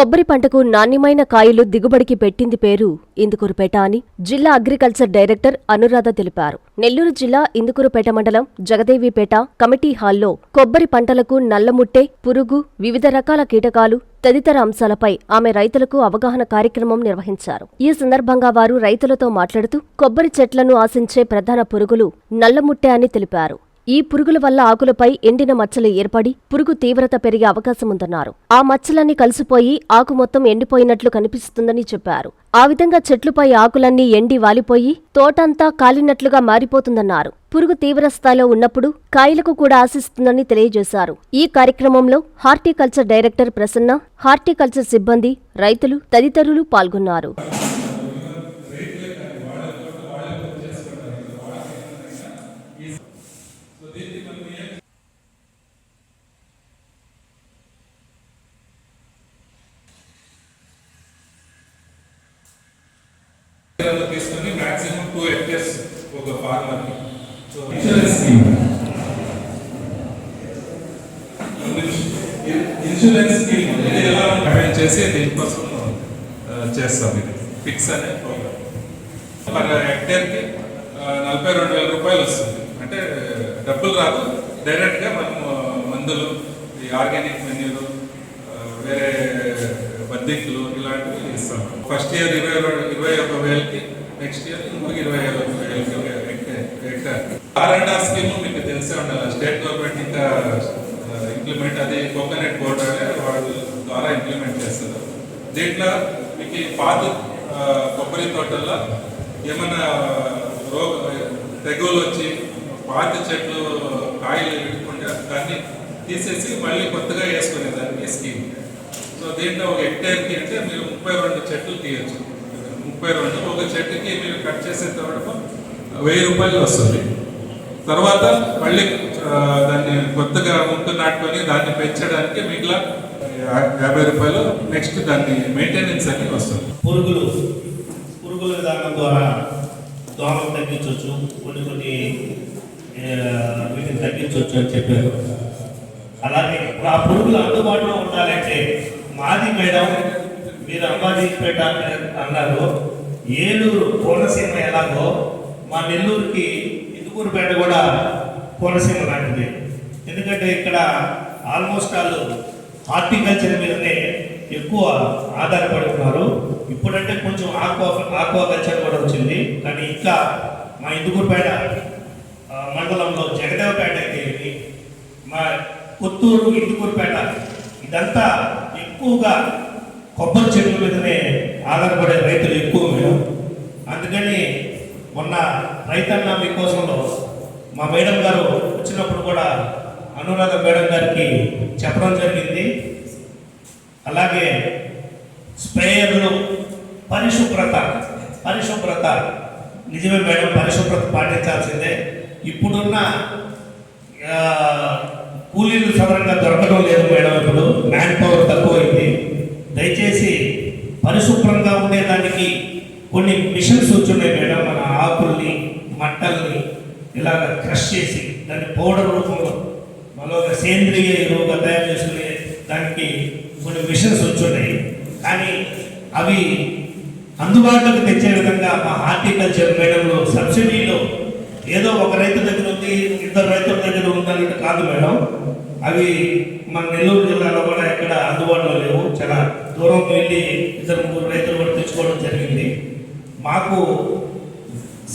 కొబ్బరి పంటకు నాణ్యమైన కాయలు దిగుబడికి పెట్టింది పేరు ఇందుకూరుపేట అని జిల్లా అగ్రికల్చర్ డైరెక్టర్ అనురాధ తెలిపారు. నెల్లూరు జిల్లా ఇందుకూరుపేట మండలం జగదేవిపేట కమిటీ హాల్లో కొబ్బరి పంటలకు నల్లముట్టె పురుగు వివిధ రకాల కీటకాలు తదితర అంశాలపై ఆమె రైతులకు అవగాహన కార్యక్రమం నిర్వహించారు. ఈ సందర్భంగా వారు రైతులతో మాట్లాడుతూ కొబ్బరి చెట్లను ఆశించే ప్రధాన పురుగులు నల్లముట్టె అని తెలిపారు. ఈ పురుగుల వల్ల ఆకులపై ఎండిన మచ్చలు ఏర్పడి పురుగు తీవ్రత పెరిగే అవకాశముందన్నారు. ఆ మచ్చలన్నీ కలిసిపోయి ఆకు మొత్తం ఎండిపోయినట్లు కనిపిస్తుందని చెప్పారు. ఆ విధంగా చెట్లుపై ఆకులన్నీ ఎండి వాలిపోయి తోటంతా కాలినట్లుగా మారిపోతుందన్నారు. పురుగు తీవ్ర స్థాయిలో ఉన్నప్పుడు కాయలకు కూడా ఆశిస్తుందని తెలియజేశారు. ఈ కార్యక్రమంలో హార్టికల్చర్ డైరెక్టర్ ప్రసన్న హార్టికల్చర్ సిబ్బంది రైతులు తదితరులు పాల్గొన్నారు. టూ హెక్టర్స్ ఒక farmer so insurance scheme insurance scheme ఇది ఎలా అరేంజ్ చేసి దీనికోసం చేస్తాం ఇది ఫిక్స్ అనే ప్రోగ్రామ్ పర్ హెక్టర్కి నలభై రెండు వేల రూపాయలు వస్తుంది అంటే డబ్బులు రాదు డైరెక్ట్గా మనము మందులు ఈ ఆర్గానిక్ మెన్యూలు వేరే బద్దెక్కులు ఇలాంటివి ఇస్తాం ఫస్ట్ ఇయర్ ఇరవై ఇరవై ఒక వేలకి నెక్స్ట్ ఇయర్ ఇంకొక ఇరవై ఒక ఆర్ అండ్ ఆర్ స్కీమ్ మీకు తెలిసే ఉండాలి. స్టేట్ గవర్నమెంట్ ఇంకా ఇంప్లిమెంట్ అదే కోకోనట్ బోర్డ్ అనే వాళ్ళ ద్వారా ఇంప్లిమెంట్ చేస్తారు. దీంట్లో మీకు పాత కొబ్బరి తోటల్లో ఏమైనా రోగ తెగులు వచ్చి పాత చెట్లు కాయలు ఇడుకుంటే దాన్ని తీసేసి మళ్ళీ కొత్తగా వేసుకునే దానికి స్కీమ్ సో దీంట్లో ఒక హెక్టేర్కి అంటే మీరు ముప్పై రెండు చెట్లు తీయచ్చు. ముప్పై రెండు. ఒక చెట్టుకి మీరు కట్ చేసే వెయ్యి రూపాయలు వస్తుంది. తర్వాత మళ్ళీ దాన్ని కొత్తగా ముందు నాటుకొని దాన్ని పెంచడానికి మిగిలిన యాభై రూపాయలు నెక్స్ట్ దాన్ని మెయింటెనెన్స్ అని వస్తుంది. పురుగులు పురుగుల విధానం ద్వారా దోమలు తగ్గించవచ్చు కొన్ని కొన్ని వీటిని తగ్గించవచ్చు అని చెప్పారు. అలాగే ఇప్పుడు ఆ పురుగులు అందుబాటులో ఉండాలంటే మాది మేడం మీరు అంబాజీపేట అన్నారు. ఏలూరు కోనసీమ ఎలాగో మా నెల్లూరుకి ఇందుకూరుపేట కూడా కోనసీమ లాంటిది. ఎందుకంటే ఇక్కడ ఆల్మోస్ట్ వాళ్ళు హార్టికల్చర్ మీదనే ఎక్కువ ఆధారపడి ఉన్నారు. ఇప్పుడంటే కొంచెం ఆక్వా ఆక్వా కల్చర్ కూడా వచ్చింది. కానీ ఇంకా మా ఇందుకూరుపేట మండలంలో జగదేవపేట అయితే మా కొత్తూరు ఇందుకూరుపేట ఇదంతా ఎక్కువగా కొబ్బరి చెట్ల మీదనే ఆధారపడే రైతులు ఎక్కువ మేడం. అందుకని మొన్న రైతన్న మీకోసంలో మా మేడం గారు వచ్చినప్పుడు కూడా అనురాధ మేడం గారికి చెప్పడం జరిగింది. అలాగే స్ప్రేయర్లు పరిశుభ్రత పరిశుభ్రత. నిజమే మేడం పరిశుభ్రత పాటించాల్సిందే. ఇప్పుడున్న కూలీలు సవరంగా దొరకడం లేదు మేడం ఇప్పుడు. మ్యాన్ పవర్ తక్కువైంది. దయచేసి పరిశుభ్రంగా ఉండేదానికి కొన్ని మిషన్స్ వచ్చున్నాయి మేడం. మన ఆకుల్ని మట్టల్ని ఇలాగ క్రష్ చేసి దాన్ని పౌడర్ రూపంలో మరొక సేంద్రియ ఎరువుగా తయారు చేసుకునే దానికి కొన్ని మిషన్స్ వచ్చున్నాయి. కానీ అవి అందుబాటులోకి తెచ్చే విధంగా మా హార్టికల్చర్ మేడంలో సబ్సిడీలో ఏదో ఒక రైతు దగ్గర ఉంది ఇద్దరు రైతుల దగ్గర ఉందన్నట్టు కాదు మేడం. అవి మన నెల్లూరు జిల్లాలో కూడా ఎక్కడ అందుబాటులో లేవు. చాలా దూరం వెళ్ళి ఇద్దరు ముగ్గురు రైతులు కూడా తెచ్చుకోవడం జరిగింది. మాకు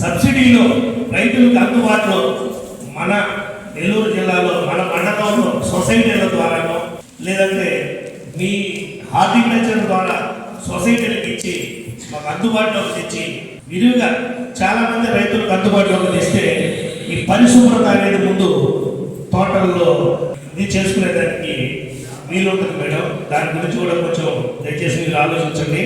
సబ్సిడీలో రైతులకు అందుబాటులో మన నెల్లూరు జిల్లాలో మన మండలంలో సొసైటీల ద్వారానో లేదంటే మీ హార్టికల్చర్ ద్వారా సొసైటీలకు ఇచ్చి మాకు అందుబాటులోకి తెచ్చి విరివిగా చాలామంది రైతులకు అందుబాటులోకి తెస్తే ఈ పరిశుభ్రత అనేది ముందు తోటల్లో ఇది చేసుకునేదానికి వీలుంటుంది మేడం. దాని గురించి కూడా కొంచెం దయచేసి మీరు ఆలోచించండి.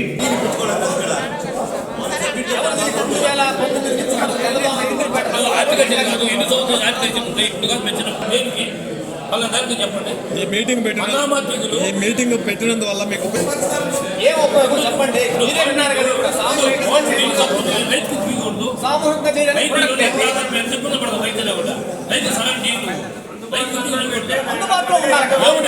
ఈ మీటింగ్ పెట్టిన ఈ మీటింగ్ పెట్టినందువల్ల మీకు ఉపయోగం ఏ ఉపయోగం చెప్పండి. మీరే విన్నారు కదా ఇప్పుడు. సామూహిక రైతు సామూహికంగా సహాయం. అందుబాటులో ఉండాలి.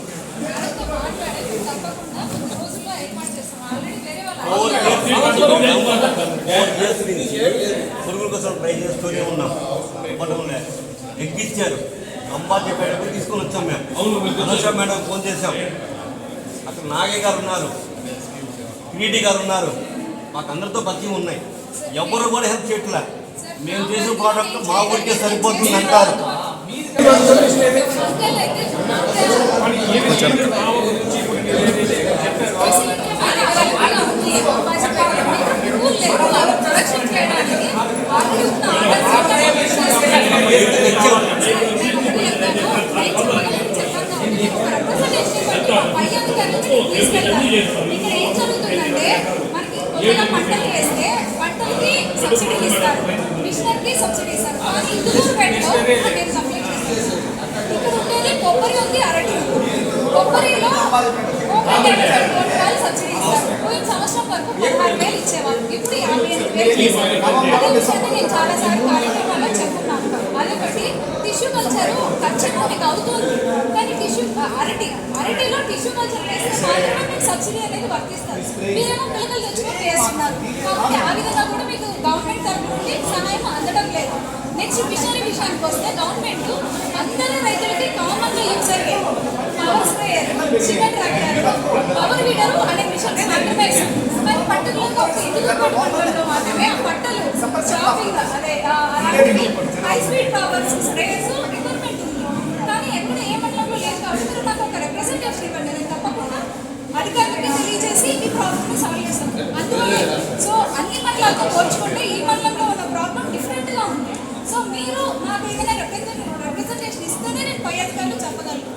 పురుగుల కోసం ట్రై చేస్తూనే ఉన్నాం. ఇవ్వడంలే ఎక్కిచ్చారు. అమ్మా చెప్పేటప్పుడు తీసుకొని వచ్చాం మేము. అనుష మేడం ఫోన్ చేశాం. అక్కడ నాగే గారు ఉన్నారు పీటీ గారు ఉన్నారు. మాకు అందరితో పరిచయం ఉన్నాయి. ఎవరు కూడా హెల్ప్ చేయట్లే. మేము చేసిన ప్రోడక్ట్ మా ఊరికే సరిపోతుంది అంటారు. ఇక్కడ ఏం జరుగుతుందంటే మనకి కొద్దిగా పంటలు వేస్తే పంటలకి సబ్సిడీ ఇస్తారు. మిషనరీకి సబ్సిడీ ఇస్తారు. కానీ ఇందులో నేను ఇక్కడ ఉండేది కొబ్బరి ఉంది అరటి కొబ్బరిలో రూపాయలు సబ్సిడీ ఇస్తారు పోయిన సంవత్సరం వరకు పదహారు వేలు ఇచ్చేవాళ్ళు ఇప్పుడు యాభై ఎనిమిది వేలు చేశారు అదే విషయాన్ని నేను చాలా సార్లు కార్యక్రమాల్లో చెప్పున్నాను అదొకటి టిష్యూ కల్చర్ ఖచ్చితంగా మీకు అవుతుంది కానీ టిష్యూ అరటి అరటిలో టిష్యూ కల్చర్ వేస్తే మాత్రమే మీకు సబ్సిడీ అనేది వర్తిస్తారు మీరేమో పిల్లలు తెచ్చుకొని కాబట్టి ఆ విధంగా కూడా మీకు గవర్నమెంట్ తరఫు నుండి సహాయం అందడం లేదు. నెక్స్ట్ మిషనరీ విషయానికి వస్తే గవర్నమెంట్ అందరి రైతులకి కామన్గా యూజ్ అయ్యే power sprayer chicken tractor power weeder అనే మిషన్ మాత్రమే. ఇస్తారు. పర్టికులర్గా ఒక ఇంటిలో పట్టుకోవడంలో మాత్రమే ఆ పట్టలు షాపింగ్ అదే ఆ అలాంటివి high speed power sprayers requirement ఉంది కానీ ఎక్కడ ఏ మండలంలో లేదు కాబట్టి మీరు నాకు ఒక రిప్రజెంటేషన్ ఇవ్వండి నేను తప్పకుండా అధికారులకి తెలియజేసి ఈ ప్రాబ్లమ్ని సాల్వ్ చేస్తాను అందువల్ల సో అన్ని మండలాలతో పోల్చుకుంటే ఈ